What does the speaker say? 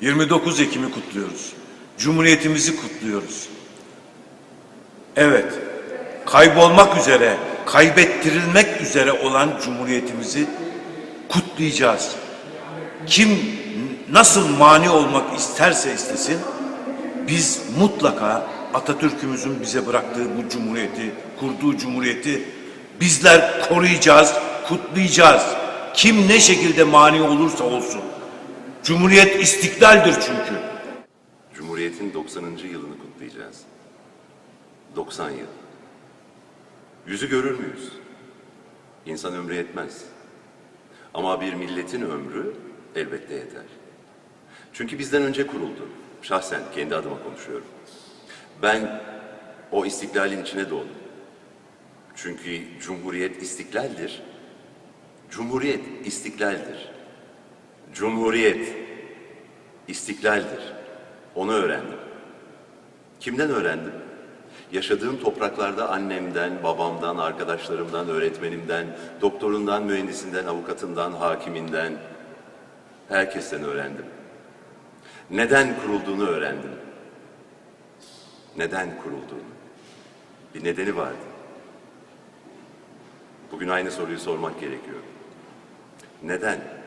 29 Ekim'i kutluyoruz. Cumhuriyetimizi kutluyoruz. Evet, kaybolmak üzere, kaybettirilmek üzere olan cumhuriyetimizi kutlayacağız. Kim nasıl mani olmak isterse istesin, biz mutlaka Atatürk'ümüzün bize bıraktığı bu cumhuriyeti, kurduğu cumhuriyeti bizler koruyacağız, kutlayacağız. Kim ne şekilde mani olursa olsun. Cumhuriyet istiklaldir çünkü. Cumhuriyet'in 90. yılını kutlayacağız. 90 yıl. Yüzü görür müyüz? İnsan ömrü yetmez. Ama bir milletin ömrü elbette yeter. Çünkü bizden önce kuruldu. Şahsen kendi adıma konuşuyorum. Ben o istiklalin içine doğdum. Çünkü Cumhuriyet istiklaldir. Cumhuriyet istiklaldir. Cumhuriyet istiklaldir. Onu öğrendim. Kimden öğrendim? Yaşadığım topraklarda annemden, babamdan, arkadaşlarımdan, öğretmenimden, doktorundan, mühendisinden, avukatından, hakiminden, herkesten öğrendim. Neden kurulduğunu öğrendim. Neden kurulduğunu. Bir nedeni vardı. Bugün aynı soruyu sormak gerekiyor. Neden?